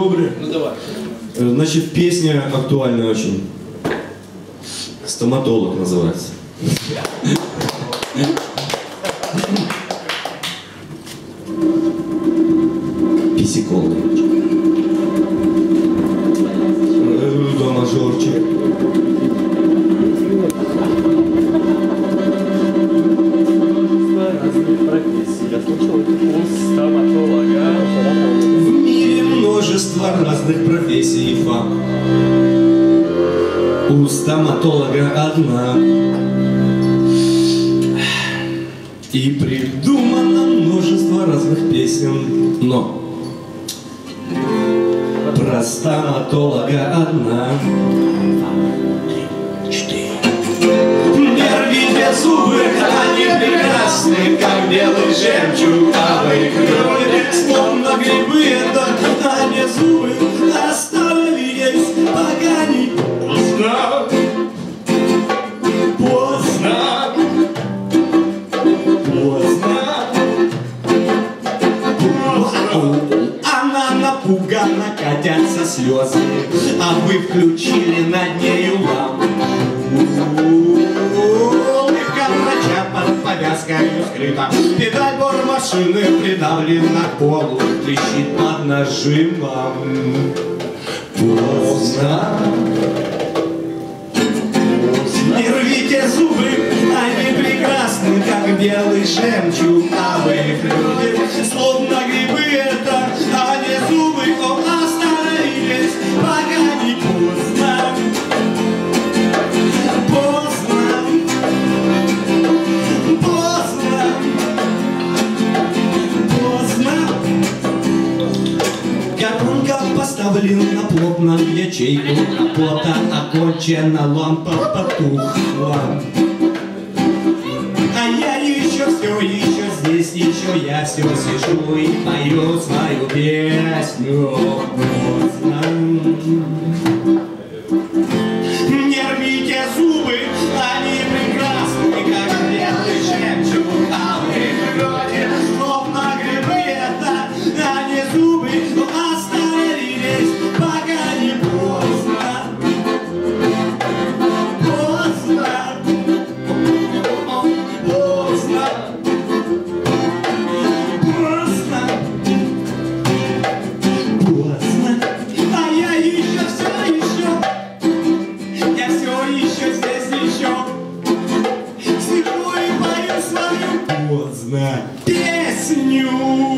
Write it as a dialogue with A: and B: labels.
A: Добрый.
B: Ну давай.
A: Э, Значит, песня актуальная очень. Стоматолог называется. Писиколог. Множество разных профессий и фак. У стоматолога одна. И придумано множество разных песен, но про стоматолога одна. Не рвите зубы, они прекрасны, как белый жемчуг, Она напугана, катятся слезы, а вы включили над нею лампу. Врача под повязкой скрыта, педаль бор машины придавлена к полу, трещит под нажимом. Поздно. Поставлена плотно в ячейку капота, окончена лампа потухла. А я еще все, еще здесь, еще я все сижу и пою свою песню. за песню.